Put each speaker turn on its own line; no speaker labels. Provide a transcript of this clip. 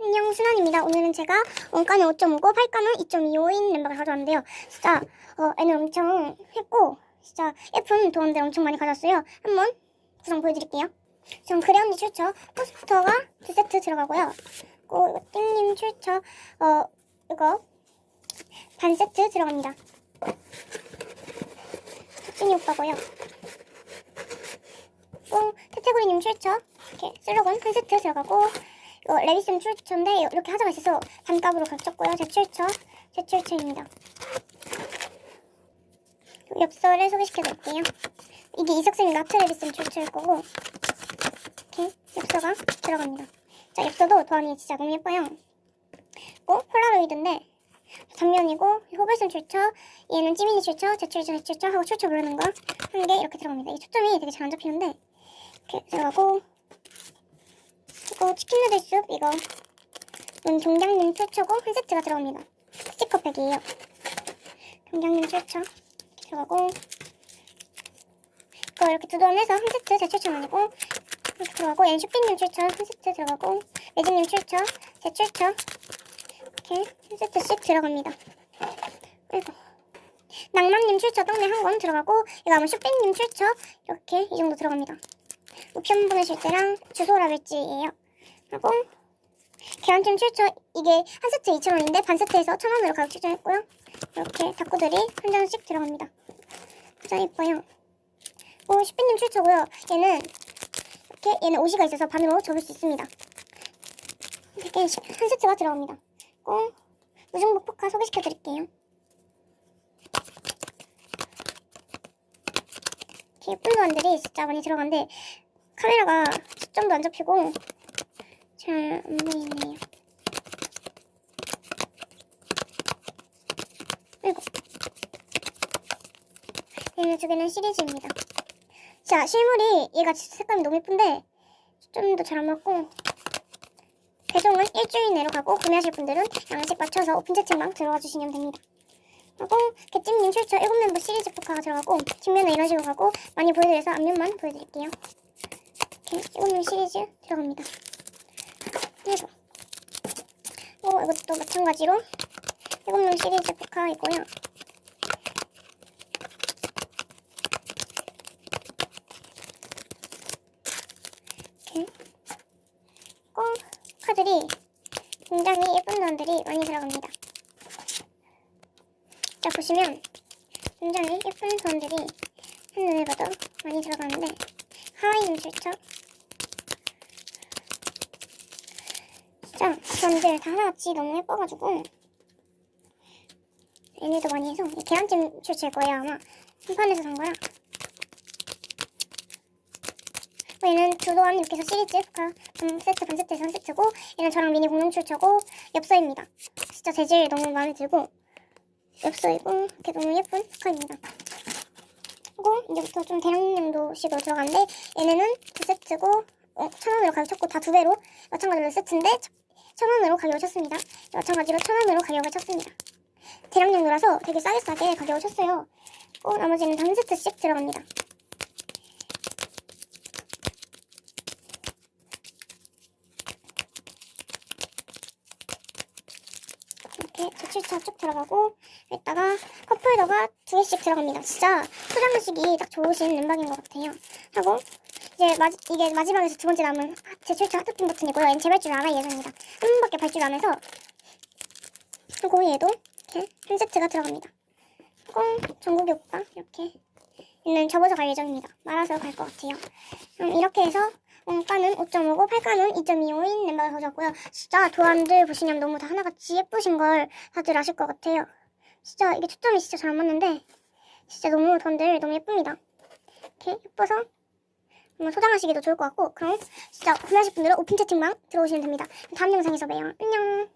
안녕 순환입니다. 오늘은 제가 원가는 5.5고 8가는 2.25인 멤버가 가져왔는데요. 진짜 어, 애는 엄청 했고 진짜 예쁜 도안들 엄청 많이 가져왔어요. 한번 구성 보여드릴게요. 전 그레언니 출처 포스터가 두 세트 들어가고요. 이거 띵님 출처 어 이거 반 세트 들어갑니다. 덕진이 오빠고요. 또 태태구리님 출처 이렇게 슬로건 한 세트 들어가고 이거 레비슨 출처인데 이렇게 하자가 있어서 반값으로 겹쳤고요. 제 출처, 제 출처입니다. 엽서를 소개시켜드릴게요. 이게 이석쌤이 나트 레비슨 출처일 거고 이렇게 엽서가 들어갑니다. 자, 엽서도 도안이 진짜 너무 예뻐요. 고 폴라로이드인데 단면이고 호글슨 출처, 얘는 찌미니 출처, 제 출처, 제 출처 하고 출처 부르는 거 한 개 이렇게 들어갑니다. 이 초점이 되게 잘 안 잡히는데 이렇게 들어가고 그리고 치킨 누들 숲 이거 이건 동장님 출처고 한 세트가 들어갑니다. 스티커팩이에요. 동장님 이렇게 들어가고 이거 이렇게 두 돈에서 한 세트 제 출처는 아니고 이렇게 들어가고 얘는 슈핑님 출처 한 세트 들어가고 매직님 출처 제 출처 이렇게 한 세트씩 들어갑니다. 그리고 낭만님 출처 떡네 한 권 들어가고 이거 아마 슈핑님 출처 이렇게 이 정도 들어갑니다. 우편 보내실 때랑 주소라벨지예요. 하고 계란찜 출처 이게 한 세트 2,000원인데 반 세트에서 1,000원으로 가격 추천했고요. 이렇게 닭구들이 한 잔씩 들어갑니다. 진짜 예뻐요. 오 슈피님 출처고요. 얘는 이렇게 얘는 오시가 있어서 반으로 접을 수 있습니다. 이렇게 한 세트가 들어갑니다. 꼭 우중복 포카 소개시켜 드릴게요. 이렇게 예쁜 도안들이 진짜 많이 들어간데 카메라가 초점도 안 잡히고 잘 안 보이네요. 아이고. 두 개는 시리즈입니다. 자, 실물이 얘가 색감이 너무 예쁜데 초점도 잘안 맞고 배송은 일주일 내로 가고 구매하실 분들은 양식 맞춰서 오픈 채팅방 들어와 주시면 됩니다. 하고 개찜님 출처 7멤버 시리즈 포카가 들어가고 뒷면은 이런 식으로 가고 많이 보여드려서 앞면만 보여드릴게요. 이렇게 7명 시리즈 들어갑니다. 그리고 어, 이것도 마찬가지로 7명 시리즈 포카이고요. 이렇게 꽁 카들이 굉장히 예쁜 단들이 많이 들어갑니다. 자 보시면 굉장히 예쁜 선들이 한눈에 봐도 많이 들어가는데 하와이는 출처 진짜 선들 다 하나같이 너무 예뻐가지고. 얘네도 많이 해서 이 계란찜 출처일 거예요 아마. 한판에서 산 거라 어, 얘는 두도안 이렇게 해서 시리즈 반 세트 반 세트에서 한 세트고 얘는 저랑 미니 공룡 출처고 엽서입니다. 진짜 재질 너무 마음에 들고 엽서이고 이렇게 너무 예쁜 스카입니다. 그리고 이제부터 좀 대량량도 식으로 들어가는데 얘네는 두 세트고 어, 천 원으로 가격 쳤고 다 두 배로 마찬가지로 세트인데 천 원으로 가격을 쳤습니다. 마찬가지로 천 원으로 가격을 쳤습니다. 대량량도라서 되게 싸게 싸게 가격을 쳤어요. 어, 나머지는 다한 세트씩 들어갑니다. 이렇게 제출차 쭉 들어가고 여기다가 컵홀더가 두 개씩 들어갑니다. 진짜 소장식이 딱 좋으신 램박인 것 같아요. 하고 이제 마, 이게 마지막에서 두 번째 남은 제출차 하트핀 버튼이고요. 얘는 재발 줄 알아 예정입니다. 한 번밖에 발줄 안 해서 그리고 얘도 이렇게 한 세트가 들어갑니다. 그리고 전국의 오빠 이렇게 얘는 접어서 갈 예정입니다. 말아서 갈 것 같아요. 음, 이렇게 해서 원가는 5.5고 8가는 2.25인 멤버가 가져왔고요. 진짜 도안들 보시면 너무 다 하나같이 예쁘신 걸 다들 아실 것 같아요. 진짜 이게 초점이 진짜 잘 안 맞는데 진짜 너무 도안들 너무 예쁩니다. 이렇게 예뻐서 한번 소장하시기도 좋을 것 같고 그럼 진짜 구매하실 분들은 오픈 채팅방 들어오시면 됩니다. 다음 영상에서 봬요. 안녕